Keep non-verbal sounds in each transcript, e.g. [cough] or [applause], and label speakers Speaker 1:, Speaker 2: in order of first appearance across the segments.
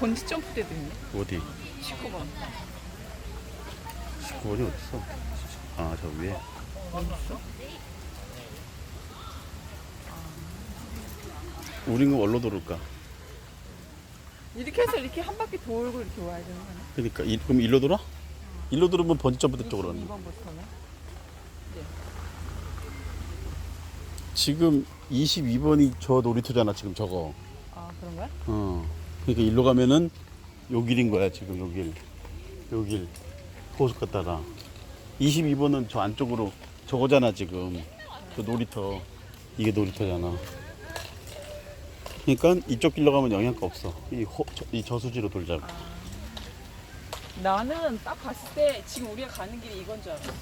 Speaker 1: 번지 점프 때도 있네.
Speaker 2: 어디?
Speaker 1: 19번.
Speaker 2: 19번이 어딨어? 아, 저 위에.
Speaker 1: 어딨어?
Speaker 2: 우린 거 뭘로 돌을까?
Speaker 1: 이렇게 해서 이렇게 한 바퀴 돌고 이렇게 와야 되는 거네.
Speaker 2: 그러니까, 이, 그럼 일로 돌아? 일로 돌으면 번지 점프 쪽으로 가는 거
Speaker 1: 2번부터는?
Speaker 2: 지금 22번이 저 놀이터잖아, 지금 저거.
Speaker 1: 아, 그런 거야?
Speaker 2: 어. 그러니까 일로 가면은 요 길인 거야, 지금 요 길. 요 길. 호수 갔다가. 22번은 저 안쪽으로 저거잖아, 지금. 저 놀이터. 이게 놀이터잖아. 그러니까 이쪽 길로 가면 영향가 없어. 이, 호, 저, 이 저수지로 돌자고.
Speaker 1: 나는 딱 봤을 때 지금 우리가 가는 길이 이건 줄 알았어.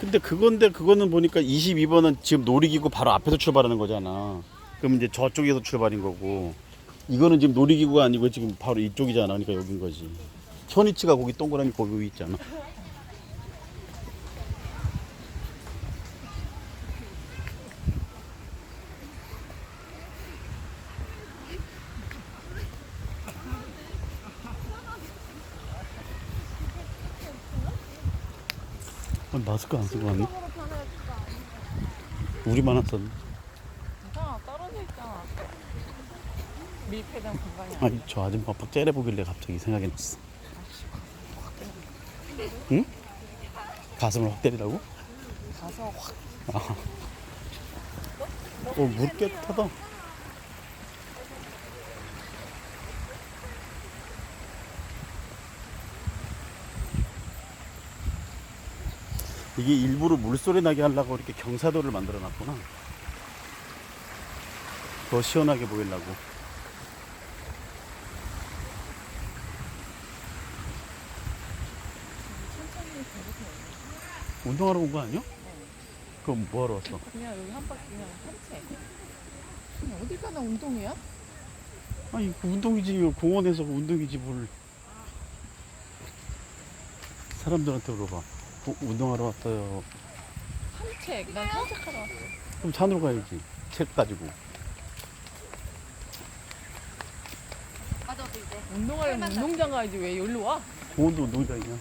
Speaker 2: 근데 그건데 그거는 보니까 22번은 지금 놀이기구 바로 앞에서 출발하는 거잖아. 그럼 이제 저쪽에서 출발인 거고. 이거는 지금 놀이기구가 아니고 지금 바로 이쪽이잖아. 그러니까 여긴 거지. 현이치가 거기 동그라미 거기 있잖아. 마스크 안 쓰고 왔네? 우리만 왔었네.
Speaker 1: 괜찮아, 떨어져 있잖아. 밀폐된 공간이 아니야.
Speaker 2: 아니 저 아줌마 막 째려보길래 갑자기 생각이 났어 응? 가슴을 확 때리라고?
Speaker 1: 가서 확.
Speaker 2: 어, 물 깨끗하다 이게 일부러 물소리 나게 하려고 이렇게 경사도를 만들어 놨구나 더 시원하게 보이려고 운동하러 온 거 아니야? 그럼 뭐하러 왔어?
Speaker 1: 그냥 여기 한 바퀴 그냥 산책. 그냥 어딜 가나 운동이야?
Speaker 2: 아니 그 운동이지 공원에서 그 운동이지 뭘 사람들한테 물어봐 어, 운동하러 왔어요
Speaker 1: 산책. 난 산책하러 왔어.
Speaker 2: 그럼 산으로 가야지 책 가지고
Speaker 1: 운동하려면 운동장 가야지 왜 여기로 와?
Speaker 2: 공원도 운동장이야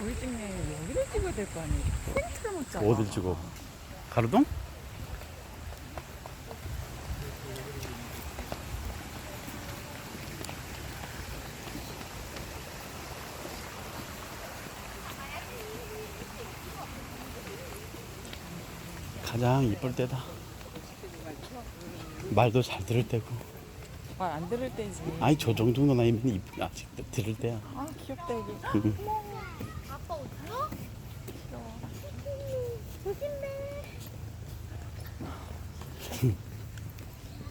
Speaker 1: 우리 찍네 여기를 찍어야 될 거 아니야. 포인트를 못 잡아.
Speaker 2: 어딜 찍어 가로등? 가장 이쁠 때다 말도 잘 들을 때고
Speaker 1: 말 안 들을 때지.
Speaker 2: 아니 저 정도 나이면 이쁘 아직 들을 때야
Speaker 1: 아 귀엽다 여기.
Speaker 2: 응. [laughs]
Speaker 3: 아빠 어디요? 조심해.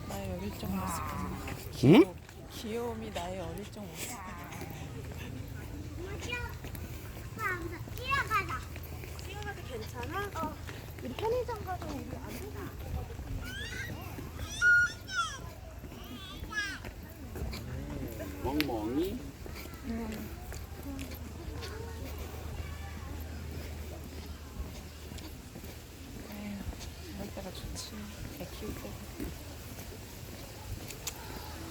Speaker 1: 나의 어릴 적 모습.
Speaker 2: 응?
Speaker 1: 귀여움이 나의 어릴 적 모습.
Speaker 3: 뛰어가자. 뛰어가도 괜찮아? 어. 편의점 가서 우리 안 된다.
Speaker 2: 멍멍이
Speaker 1: 이럴 때가 좋지. 애 키울 때.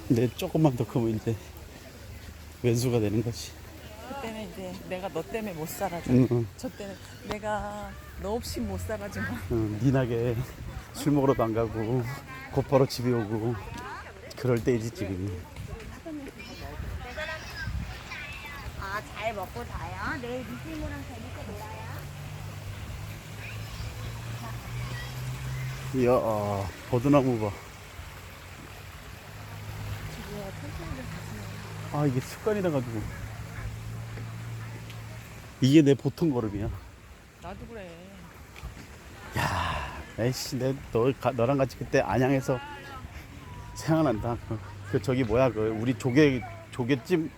Speaker 2: 근데 조금만 더 크면 이제 왼수가 되는 거지
Speaker 1: 이제 내가 너 때문에 못 살아줘.
Speaker 2: 응, 응.
Speaker 1: 저 때는 내가 너 없이 못 살아주면
Speaker 2: 응, 니나게 술 먹으러도 안 가고 곧바로 집에 오고 그럴 때이지 지금이
Speaker 3: 아, 잘 먹고 자요. 내일 미술모랑 재밌게 놀아요.
Speaker 2: 이야 아, 버드나무 봐. 아 이게 습관이라 가지고 이게 내 보통 걸음이야.
Speaker 1: 나도 그래.
Speaker 2: 에이씨 내너 너랑 같이 그때 안양에서 생각난다. 그, 그 저기 뭐야 그 우리 조개 조개찜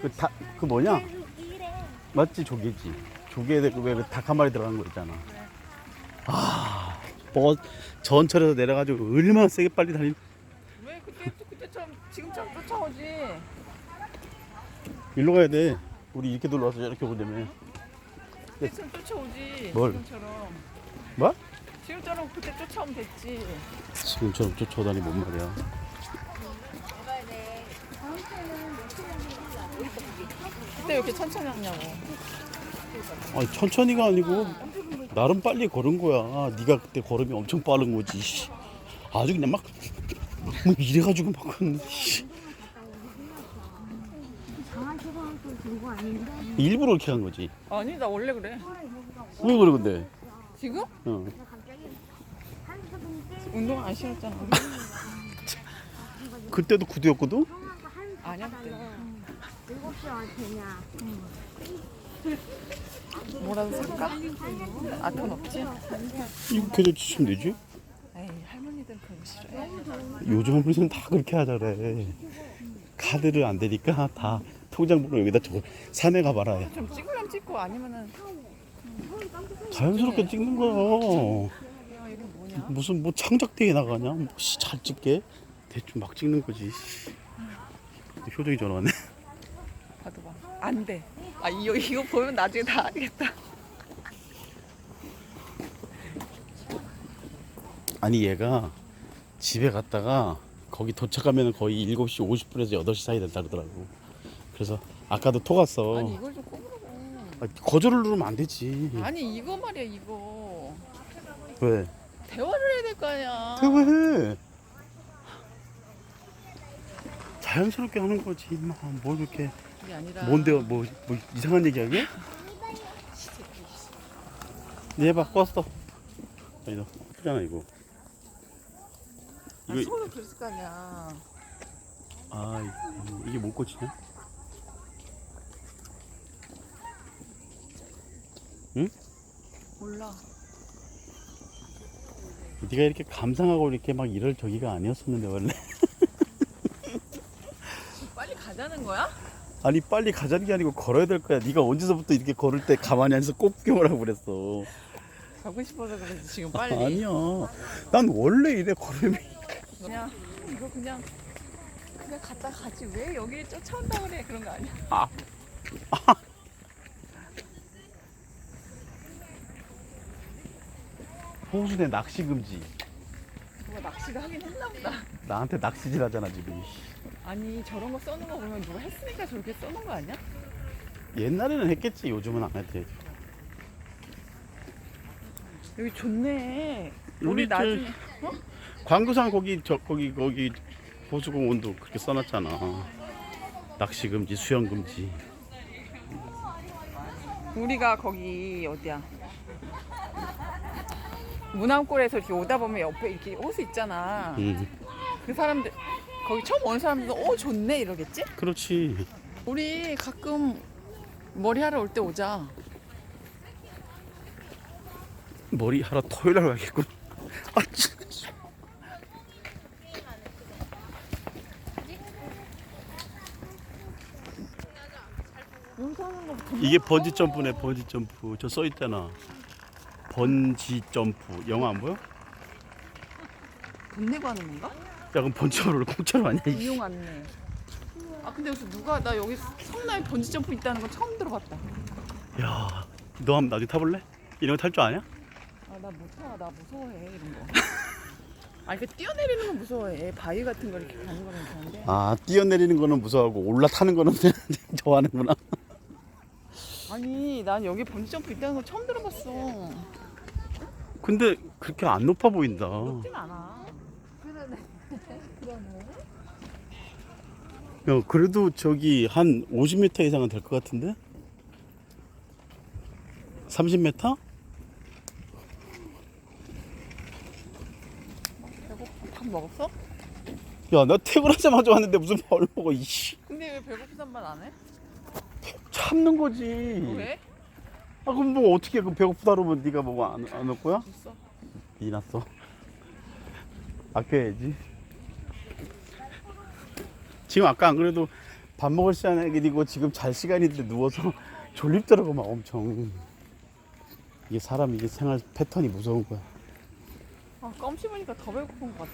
Speaker 2: 그닭그 뭐냐
Speaker 3: 이래.
Speaker 2: 맞지 조개지. 조개에 왜닭 한 마리 들어간 거 있잖아. 아, 뭐 전철에서 내려가지고 얼마나 세게 빨리 달리.
Speaker 1: 왜 그때 그때처럼 지금처럼 쫓아오지?
Speaker 2: 일로 가야 돼. 우리 이렇게 놀러와서 이렇게 오자며.
Speaker 1: 그때처럼 쫓아오지.
Speaker 2: 뭘?
Speaker 1: 지금처럼.
Speaker 2: 뭐?
Speaker 1: 지금처럼 그때 쫓아오면 됐지.
Speaker 2: 지금처럼 쫓아오다니 뭔 말이야.
Speaker 1: 그때 왜 이렇게 천천히 왔냐고.
Speaker 2: 아니 천천히가 아니고 나름 빨리 걸은 거야. 네가 그때 걸음이 엄청 빠른 거지. 씨. 아주 그냥 막, 뭐 이래가지고 막 그랬는데, 씨.
Speaker 3: 들고 왔는데
Speaker 2: 일부러 이렇게 한 거지.
Speaker 1: 아니 나 원래 그래.
Speaker 2: 왜 그래 근데?
Speaker 1: 지금?
Speaker 2: 어.
Speaker 1: 운동 안 신었잖아. [laughs]
Speaker 2: 그때도 구두였거든?
Speaker 1: 아니야 그때.
Speaker 3: 일곱 시 왔냐
Speaker 1: 뭐라도 살까? 아돈 없지?
Speaker 2: 이거 계좌 치면 되지?
Speaker 1: 에이 할머니들 그런 거 싫어해.
Speaker 2: 요즘 어른들은 다 그렇게 하잖아. 카드를 안 되니까 다 통장번호 여기다 적어. 산에 가봐라.
Speaker 1: 좀 찍으면 찍고 아니면은
Speaker 2: 자연스럽게 찍는 거야.
Speaker 1: 야 이게 뭐냐?
Speaker 2: 무슨 뭐 창작대회 나가냐? 뭐, 씨, 잘 찍게. 대충 막 찍는 거지. 씨. 효정이 전화 왔네.
Speaker 1: 봐도 봐. 안 돼. 아 이거 이거 보면 나중에 다 알겠다.
Speaker 2: 아니 얘가 집에 갔다가 거기 도착하면 거의 7시 50분에서 8시 사이 된다 그러더라고. 그래서 아까도 톡 왔어.
Speaker 1: 아니 이걸 좀 꼬부라고.
Speaker 2: 아, 거절을 누르면 안 되지.
Speaker 1: 아니 이거 말이야 이거.
Speaker 2: 왜?
Speaker 1: 대화를 해야 될 거 아니야.
Speaker 2: 왜? 자연스럽게 하는 거지. 임마. 뭐 이렇게
Speaker 1: 그게 아니라.
Speaker 2: 뭔데 뭐, 뭐 이상한 얘기하게? 얘봐 껐어. 아니다 크잖아 이거.
Speaker 1: 아,
Speaker 2: 이거
Speaker 1: 서로 그랬을 거 아니야.
Speaker 2: 아 이- 이게 뭔 꽃이냐?
Speaker 1: 몰라.
Speaker 2: 네가 이렇게 감상하고 이렇게 막 이럴 저기가 아니었었는데 원래. [laughs]
Speaker 1: 빨리 가자는 거야?
Speaker 2: 아니 빨리 가자는 게 아니고 걸어야 될 거야. 네가 언제서부터 이렇게 걸을 때 가만히 앉아서 꽃경을 하고 그랬어.
Speaker 1: 가고 싶어서 그러지 지금 빨리.
Speaker 2: 아니야. 난 원래 이래 걸음이.
Speaker 1: 그냥 이거 그냥 그냥 갔다 가지 왜 여기 쫓아온다 그래 그런 거 아니야?
Speaker 2: 아. [laughs] 호수대 낚시 금지.
Speaker 1: 누가 낚시를 하긴 했나 보다.
Speaker 2: 나한테 낚시질 하잖아 지금.
Speaker 1: 아니 저런 거 써는 거 보면 누가 했으니까 저렇게 써는 거 아니야?
Speaker 2: 옛날에는 했겠지. 요즘은 안 해도
Speaker 1: 여기 좋네.
Speaker 2: 우리
Speaker 1: 우리
Speaker 2: 저-
Speaker 1: 나중에
Speaker 2: 광교산 거기 저 거기 거기 호수공원도 그렇게 써놨잖아. 낚시 금지, 수영 금지.
Speaker 1: 우리가 거기 어디야? 문암골에서 이렇게 오다 보면 옆에 이렇게 호수 있잖아.
Speaker 2: 음,
Speaker 1: 그 사람들 거기 처음 온 사람들도 어 좋네 이러겠지?
Speaker 2: 그렇지.
Speaker 1: 우리 가끔 머리 하러 올 때 오자.
Speaker 2: 머리 하러 토요일 날 가겠군. 아, 참. 이게 번지 점프네, 번지 점프. 저 써 있잖아. 번지 점프. 영화 안 보여?
Speaker 1: 돈 내고 하는 건가?
Speaker 2: 야, 그럼 번지 점프를 [laughs] 공짜로 하냐? 이씨.
Speaker 1: 이용 안내. 아 근데 여기서 누가 나 여기 성남에 번지 점프 있다는 거 처음 들어봤다.
Speaker 2: 야, 너 한번 나중에 타볼래? 이런 거 탈 줄 아냐?
Speaker 1: 아 나 못 타 나 무서워해 이런 거. [laughs] 아 이렇게 뛰어내리는 건 무서워해. 바위 같은 거 이렇게 가는 거는 괜찮은데.
Speaker 2: 아, 뛰어내리는 거는 무서워하고 올라타는 거는 [laughs] 좋아하는구나.
Speaker 1: 아니 난 여기 번지 점프 있다는 거 처음 들어봤어.
Speaker 2: 근데 그렇게 안 높아 보인다.
Speaker 1: 높진 않아. [laughs]
Speaker 2: 야, 그래도 저기 한 50m 이상은 될 것 같은데? 30m?
Speaker 1: 배고 밥 먹었어?
Speaker 2: 야, 나 퇴근하자마자 왔는데 무슨 밥을 먹어, 이씨.
Speaker 1: 근데 왜 배고프단 말 안 해?
Speaker 2: 참는 거지.
Speaker 1: 왜?
Speaker 2: 아, 그럼 뭐 어떻게 그 배고프다 그러면 네가 뭐 안, 안 먹고야?
Speaker 1: 있어.
Speaker 2: 이 났어. 아껴야지. 지금 아까 안 그래도 밥 먹을 시간이고 지금 잘 시간인데 누워서 [laughs] 졸립더라고 막 엄청. 이게 사람 이게 생활 패턴이 무서운 거야.
Speaker 1: 아 껌 씹으니까 더 배고픈 것 같아.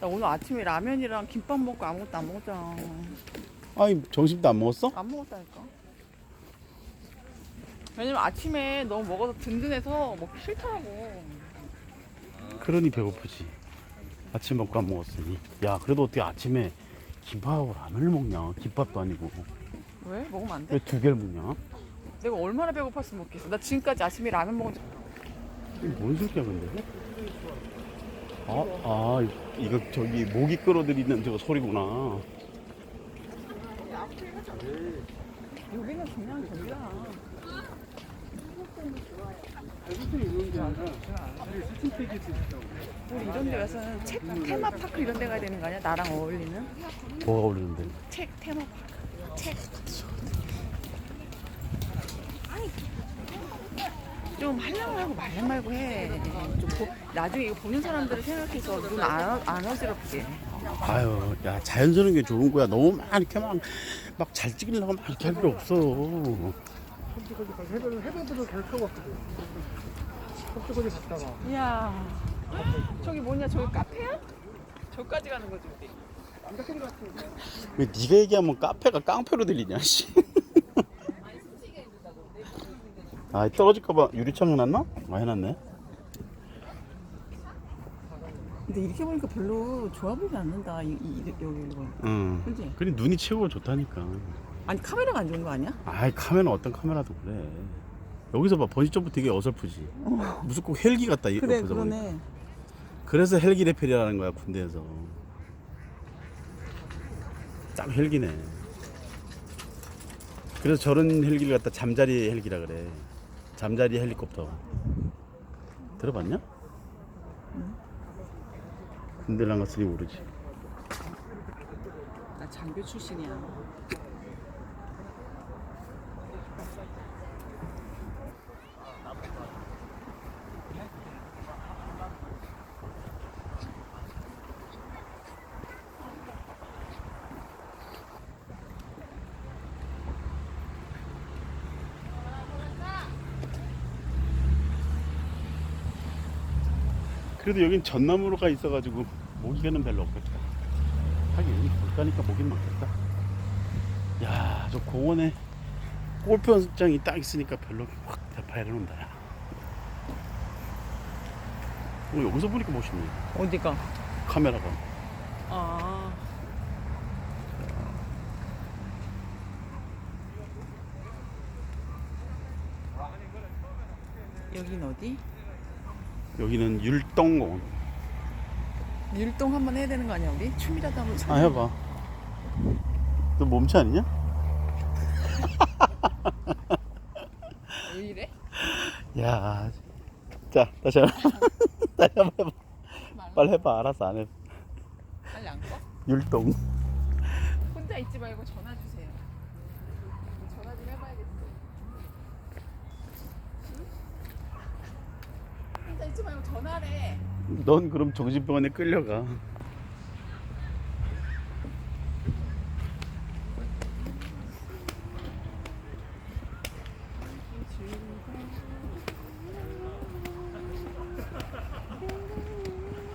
Speaker 1: 나 오늘 아침에 라면이랑 김밥 먹고 아무것도 안 먹었잖아.
Speaker 2: 아니 점심도 안 먹었어?
Speaker 1: 안 먹었다니까. 왜냐면 아침에 너무 먹어서 든든해서 먹기 싫더라고.
Speaker 2: 그러니 배고프지. 아침 먹고 안 먹었으니. 야 그래도 어떻게 아침에 김밥하고 라면을 먹냐? 김밥도 아니고
Speaker 1: 왜? 먹으면 안 돼?
Speaker 2: 왜 두 개를 먹냐?
Speaker 1: 내가 얼마나 배고팠으면 먹겠어. 나 지금까지 아침에 라면 먹은 적
Speaker 2: 이게 뭔 소리야 근데? 아, 아 이거 저기 모기 끌어들이는 저 소리구나.
Speaker 1: 여기는 그냥 저기야. 우리 이런 데 가서는 책 테마파크 이런 데 가야 되는 거 아니야? 나랑 어울리는?
Speaker 2: 뭐가 어울리는데?
Speaker 1: 책 테마파크. 책. 좀 하려고 하고 말려 말고 해. 좀 보, 나중에 이거 보는 사람들을 생각해서 눈 안, 안 어지럽게.
Speaker 2: 아유, 야 자연스러운 게 좋은 거야. 너무 막 이렇게 막 막 잘 찍으려고 막 이렇게 할 필요 없어.
Speaker 4: 해변, 해변들은 계속 타고 왔거든. 섭지거리 갔다가.
Speaker 1: 이야. 저기 뭐냐? 저기 카페야? 저까지 가는 거지 우리.
Speaker 2: 왜 네가 얘기하면 카페가 깡패로 들리냐? 씨. [laughs] 아 떨어질까봐 유리창 해놨나? 아 해놨네.
Speaker 1: 근데 이렇게 보니까 별로 좋아 보이지 않는다. 이, 이, 여기 이거.
Speaker 2: 응.
Speaker 1: 그지?
Speaker 2: 그래 눈이 최고 좋다니까.
Speaker 1: 아니 카메라가 안 좋은 거 아니야?
Speaker 2: 아이 카메라 어떤 카메라도 그래. 여기서 봐 번지 점프 되게 어설프지. 무슨 꼭 헬기 같다 이
Speaker 1: 그래
Speaker 2: 옆에서 보니까.
Speaker 1: 그러네.
Speaker 2: 그래서 헬기 레펠이라는 거야 군대에서. 딱 헬기네. 그래서 저런 헬기를 갖다 잠자리 헬기라 그래. 잠자리 헬리콥터. 들어봤냐? 군대를 안 갔으니 모르지.
Speaker 1: 나 장교 출신이야.
Speaker 2: 그래도 여긴 전나무로가 있어가지고 모기가는 별로 없겠다. 하긴 볼까니까 모기는 많겠다. 야, 저 공원에 골프 연습장이 딱 있으니까 별로 확 대파이를 논다. 야. 어, 여기서 보니까 멋있네.
Speaker 1: 어디가?
Speaker 2: 카메라가.
Speaker 1: 아. 여긴 어디?
Speaker 2: 여기는 율동공원.
Speaker 1: 율동 한번 해야 되는 거 아니야 우리? 춤이라도 한번 춰.
Speaker 2: 아, 해봐. 너 몸치 아니냐? [laughs]
Speaker 1: 왜 이래?
Speaker 2: 야, 자, 다시 해봐. [laughs] 다시 한번 해봐. 빨리 해봐. 알았어, 안 해.
Speaker 1: 빨리 안 꺼?
Speaker 2: 율동.
Speaker 1: 혼자 있지 말고 전화 주세요. 전화 좀 해봐야겠어. 있지 말고 전화래.
Speaker 2: 넌 그럼 정신병원에 끌려가.